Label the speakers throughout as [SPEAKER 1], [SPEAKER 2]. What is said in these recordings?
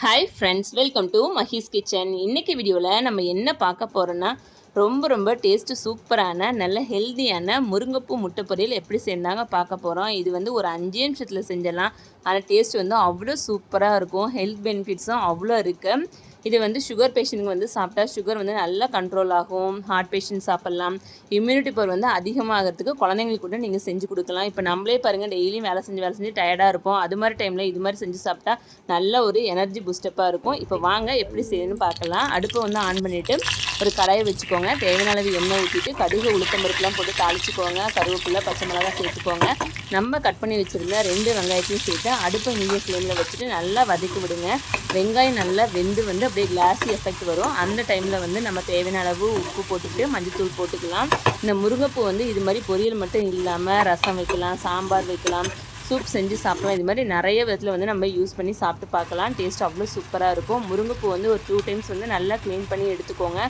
[SPEAKER 1] Hi friends welcome to Mahi's kitchen இன்றைக்கி வீடியோவில் நம்ம என்ன பார்க்க போகிறோன்னா ரொம்ப ரொம்ப டேஸ்ட்டு சூப்பரான நல்ல ஹெல்தியான முருங்கைப்பூ முட்டை பொரியல் எப்படி செஞ்சாங்க பார்க்க போகிறோம் இது வந்து ஒரு அஞ்சு நிமிஷத்தில் செஞ்சிடலாம். ஆனால் டேஸ்ட் வந்து அவ்வளோ சூப்பராக இருக்கும். ஹெல்த் பெனிஃபிட்ஸும் அவ்வளோ இருக்குது இது வந்து சுகர் பேஷண்ட்டுக்கு வந்து சாப்பிட்டா சுகர் வந்து நல்லா கண்ட்ரோல் ஆகும். ஹார்ட் பேஷண்ட் சாப்பிட்லாம். இம்யூனிட்டி பவர் வந்து அதிகமாகிறதுக்கு குழந்தைங்களுக்கு கூட நீங்கள் செஞ்சு கொடுக்கலாம். இப்போ நம்மளே பாருங்கள் டெய்லியும் வேலை செஞ்சு வேலை செஞ்சு டயர்டாக இருப்போம். அது மாதிரி டைமில் இது மாதிரி செஞ்சு சாப்பிட்டா நல்ல ஒரு எனர்ஜி பூஸ்டப்பாக இருக்கும். இப்போ வாங்க எப்படி செய்யணும்னு பார்க்கலாம். அடுப்பை வந்து ஆன் பண்ணிவிட்டு ஒரு கடாயை வச்சுக்கோங்க. தேவையான அளவு எண்ணெய் ஊற்றிட்டு கடுகு உளுத்தம்பருப்புலாம் போட்டு தாளிச்சுக்கோங்க. கருவேப்பிலை பச்சை மிளகா சேர்த்துக்கோங்க. நம்ம கட் பண்ணி வச்சுருந்த ரெண்டு வெங்காயத்தையும் சேர்த்து அடுப்பை மீடியம் ஃப்ளேமில் வச்சுட்டு நல்லா வதக்கி விடுங்க. வெங்காயம் நல்லா வெந்து வந்து அப்படியே கிளாஸி எஃபெக்ட் வரும். அந்த டைமில் வந்து நம்ம தேவையான அளவு உப்பு போட்டுட்டு மஞ்சத்தூள் போட்டுக்கலாம். இந்த முருங்கைப்பூ வந்து இது மாதிரி பொரியல் மட்டும் இல்லாமல் ரசம் வைக்கலாம் சாம்பார் வைக்கலாம் சூப் செஞ்சு சாப்பிடலாம். இது மாதிரி நிறைய விதத்தில் வந்து நம்ம யூஸ் பண்ணி சாப்பிட்டு பார்க்கலாம். டேஸ்ட் அவ்வளோ சூப்பராக இருக்கும். முருங்கைப்பூ வந்து ஒரு டூ டைம்ஸ் வந்து நல்லா க்ளீன் பண்ணி எடுத்துக்கோங்க.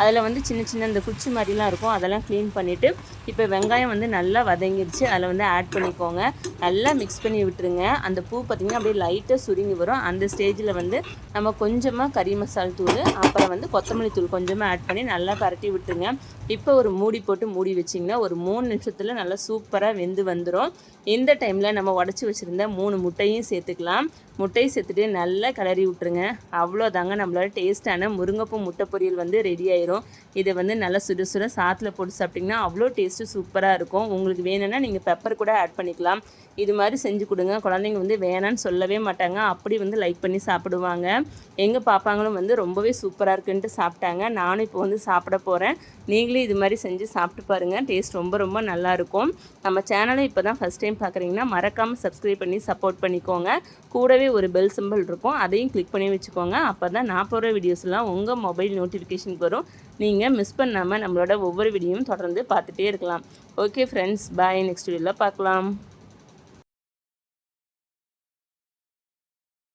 [SPEAKER 1] அதில் வந்து சின்ன சின்ன இந்த குச்சி மாதிரிலாம் இருக்கும். அதெல்லாம் க்ளீன் பண்ணிவிட்டு இப்போ வெங்காயம் வந்து நல்லா வதங்கிடுச்சு அதில் வந்து ஆட் பண்ணிக்கோங்க. நல்லா மிக்ஸ் பண்ணி விட்டுருங்க. அந்த பூ பார்த்திங்கன்னா அப்படியே லைட்டாக சுருங்கி வரும். அந்த ஸ்டேஜில் வந்து நம்ம கொஞ்சமாக கறி மசால் தூள் அப்புறம் வந்து கொத்தமல்லி தூள் கொஞ்சமாக ஆட் பண்ணி நல்லா பரட்டி விட்டுருங்க. இப்போ ஒரு மூடி போட்டு மூடி வச்சிங்கன்னா ஒரு மூணு நிமிஷத்தில் நல்லா சூப்பராக வெந்து வந்துடும் இந்த டைமில் நம்ம உடச்சி வச்சுருந்த மூணு முட்டையும் சேர்த்துக்கலாம். முட்டையை சேர்த்துட்டு நல்லா கிளறி விட்டுருங்க. அவ்வளோதாங்க நம்மளோட டேஸ்ட்டான முருங்கைப்பூ முட்டை பொரியல் வந்து ரெடி ஆயிரும் இதை வந்து நல்லா சுட சுட சாத்தில் போட்டு சாப்பிட்டிங்கன்னா அவ்வளோ டேஸ்ட்டு சூப்பராக இருக்கும். உங்களுக்கு வேணும்னா நீங்கள் பெப்பர் கூட ஆட் பண்ணிக்கலாம். இது மாதிரி செஞ்சு கொடுங்க. குழந்தைங்க வந்து வேணான்னு சொல்லவே மாட்டாங்க. அப்படி வந்து லைக் பண்ணி சாப்பிடுவாங்க. எங்கள் பாப்பாங்களும் வந்து ரொம்பவே சூப்பராக இருக்குன்ட்டு சாப்பிட்டாங்க. நானும் இப்போ வந்து சாப்பிட போகிறேன் நீங்களும் இது மாதிரி செஞ்சு சாப்பிட்டு பாருங்கள் டேஸ்ட் ரொம்ப ரொம்ப நல்லாயிருக்கும் நம்ம சேனலை இப்போ தான் ஃபஸ்ட் டைம் பார்க்குறீங்கன்னா மறக்காமல் சப்ஸ்கிரைப் பண்ணி சப்போர்ட் பண்ணிக்கோங்க. கூடவே ஒரு பெல் சிம்பிள் இருக்கும். அதையும் கிளிக் பண்ணி வச்சுக்கோங்க. அப்போ தான் நான் போகிற வீடியோஸ்லாம் உங்கள் மொபைல் நோட்டிஃபிகேஷனுக்கு வரும். நீங்கள் மிஸ் பண்ணாமல் நம்மளோட ஒவ்வொரு வீடியோவும் தொடர்ந்து பார்த்துட்டே இருக்கலாம். ஓகே ஃப்ரெண்ட்ஸ் பாய் நெக்ஸ்ட் வீடியோவில் பார்க்கலாம்.